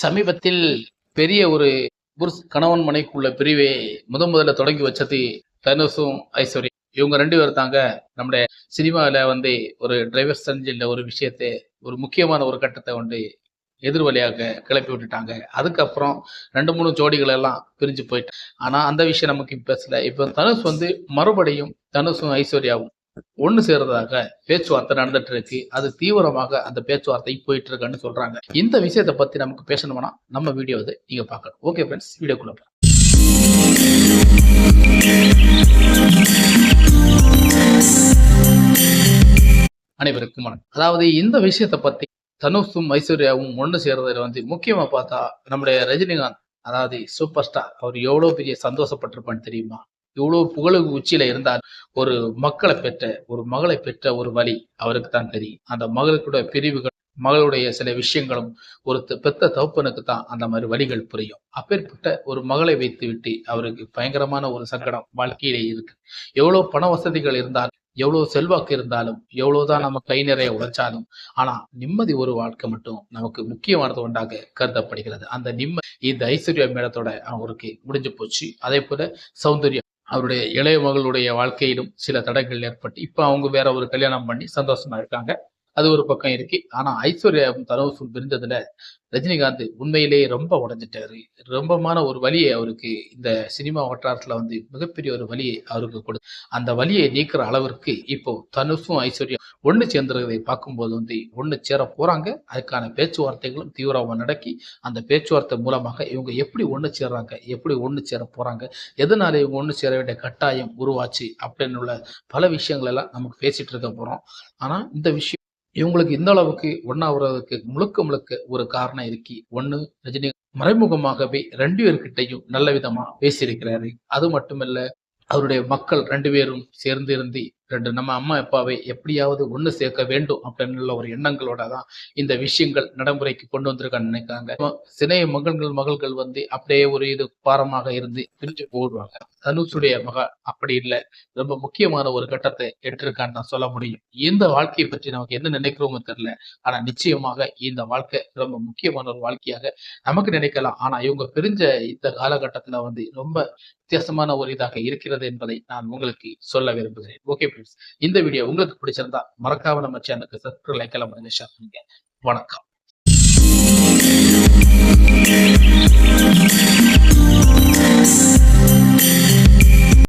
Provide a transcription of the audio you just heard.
சமீபத்தில் பெரிய ஒரு புருஷ் கணவன் மனைக்குள்ள பிரிவை முதன் முதல்ல தொடங்கி வச்சது தனுஷும் ஐஸ்வர்யா. இவங்க ரெண்டு பேரும் தாங்க நம்முடைய சினிமாவில் வந்து ஒரு டிரைவர் சஞ்சில் ஒரு விஷயத்தை ஒரு முக்கியமான ஒரு கட்டத்தை வந்து எதிர்வலியாக கிளப்பி விட்டுட்டாங்க. அதுக்கப்புறம் ரெண்டு மூணு ஜோடிகள் எல்லாம் பிரிஞ்சு போயிட்டு. ஆனால் அந்த விஷயம் நமக்கு பேசல இப்போ தனுஷ் வந்து மறுபடியும் தனுஷும் ஐஸ்வர்யாவும் ஒண்ணு சேர்றதாக பேச்சுவார்த்தை நடந்துட்டு இருக்கு. அது தீவிரமாக அந்த பேச்சுவார்த்தை போயிட்டு இருக்குன்னு சொல்றாங்க. இந்த விஷயத்தை பத்தி நமக்கு பேசணும்னா நம்ம வீடியோ வந்து நீங்க பார்க்கணும். ஓகே ஃப்ரெண்ட்ஸ் வீடியோக்குள்ள அனைவருக்கும் வணக்கம். அதாவது இந்த விஷயத்தை பத்தி தனுஷும் ஐஸ்வர்யாவும் ஒண்ணு சேர்றதுல வந்து முக்கியமா பார்த்தா நம்முடைய ரஜினிகாந்த் அதாவது சூப்பர் ஸ்டார் அவர் எவ்வளவு பெரிய சந்தோஷப்பட்டிருப்பான்னு தெரியுமா? இவ்வளவு புகழுக்கு உச்சியில இருந்தால் ஒரு மக்களை பெற்ற ஒரு மகளை பெற்ற ஒரு வழி அவருக்கு தான் தெரியும். அந்த மகளுடைய பிரிவுகள் மகளுடைய சில விஷயங்களும் ஒரு த- பெத்த தகப்பனுக்கு தான் அந்த மாதிரி வழிகள் புரியும். அப்பேற்பட்ட ஒரு மகளை வைத்து விட்டு அவருக்கு பயங்கரமான ஒரு சங்கடம் வாழ்க்கையிலே இருக்கு. எவ்வளவு பண வசதிகள் இருந்தாலும் எவ்வளவு செல்வாக்கு இருந்தாலும் எவ்வளவுதான் நம்ம கை நிறைய உழைச்சாலும் ஆனா நிம்மதி ஒரு வாழ்க்கை மட்டும் நமக்கு முக்கியமானது ஒன்றாக கருதப்படுகிறது. அந்த நிம்மதி இந்த ஐஸ்வர்யா மேடத்தோட அவருக்கு முடிஞ்சு போச்சு. அதே போல சௌந்தர்யா அவருடைய இளைய மகளுடைய வாழ்க்கையிலும் சில தடைகள் ஏற்பட்டு இப்போ அவங்க வேற ஒரு கல்யாணம் பண்ணி சந்தோஷமா இருக்காங்க. அது ஒரு பக்கம் இருக்கு. ஆனா ஐஸ்வர்யாவும் தனுஷும் பிரிஞ்சதுல ரஜினிகாந்த் உண்மையிலேயே ரொம்ப உடஞ்சிட்டாரு. ரொம்பமான ஒரு வழியை அவருக்கு இந்த சினிமா வட்டாரத்துல வந்து மிகப்பெரிய ஒரு வழியை அவருக்கு கொடு அந்த வலியை நீக்கிற அளவிற்கு இப்போ தனுஷும் ஐஸ்வர்யா ஒண்ணு சேர்ந்துருக்கிறதை பார்க்கும்போது வந்து ஒண்ணு சேர போறாங்க. அதுக்கான பேச்சுவார்த்தைகளும் தீவிரமாக நடக்கி அந்த பேச்சுவார்த்தை மூலமாக இவங்க எப்படி ஒண்ணு சேர்றாங்க எப்படி ஒண்ணு சேர போறாங்க எதனால இவங்க ஒண்ணு சேர வேண்டிய கட்டாயம் உருவாச்சு அப்படின்னு உள்ள பல விஷயங்கள் எல்லாம் நமக்கு பேசிட்டு இருக்க போறோம். ஆனா இந்த விஷயம் இவங்களுக்கு இந்த அளவுக்கு ஒன்னாவதுக்கு முழுக்க முழுக்க ஒரு காரணம் இருக்கு ஒண்ணு ரஜினி மறைமுகமாகவே ரெண்டு பேர்கிட்டையும் நல்ல விதமா பேசியிருக்கிறாரு. அது மட்டுமல்ல அவருடைய மக்கள் ரெண்டு பேரும் சேர்ந்து இருந்து ரெண்டு நம்ம அம்மா அப்பாவை எப்படியாவது ஒண்ணு சேர்க்க வேண்டும் அப்படின்னு ஒரு எண்ணங்களோட தான் இந்த விஷயங்கள் நடைமுறைக்கு கொண்டு வந்திருக்கான்னு நினைக்கிறாங்க. சினைய மகன்கள் மகள்கள் வந்து அப்படியே ஒரு இது பாரமாக இருந்து பிரிஞ்சு போடுவாங்க. தனுஷுடைய மக அப்படி இல்லை. ரொம்ப முக்கியமான ஒரு கட்டத்தை எடுத்திருக்கான்னு நான் சொல்ல முடியும். இந்த வாழ்க்கையை பற்றி நமக்கு என்ன நினைக்கிறோமோ தெரியல. ஆனா நிச்சயமாக இந்த வாழ்க்கை ரொம்ப முக்கியமான ஒரு வாழ்க்கையாக நமக்கு நினைக்கலாம். ஆனா இவங்க பிரிஞ்ச இந்த காலகட்டத்துல வந்து ரொம்ப வித்தியாசமான ஒரு இதாக இருக்கிறது என்பதை நான் உங்களுக்கு சொல்ல விரும்புகிறேன். ஓகே ஃப்ரெண்ட்ஸ் இந்த வீடியோ உங்களுக்கு பிடிச்சிருந்தா மறக்காம நம்ம சேனலுக்கு சப்ஸ்கிரைப் லைக் எல்லாம் ஷேர் பண்ணுங்க வணக்கம்.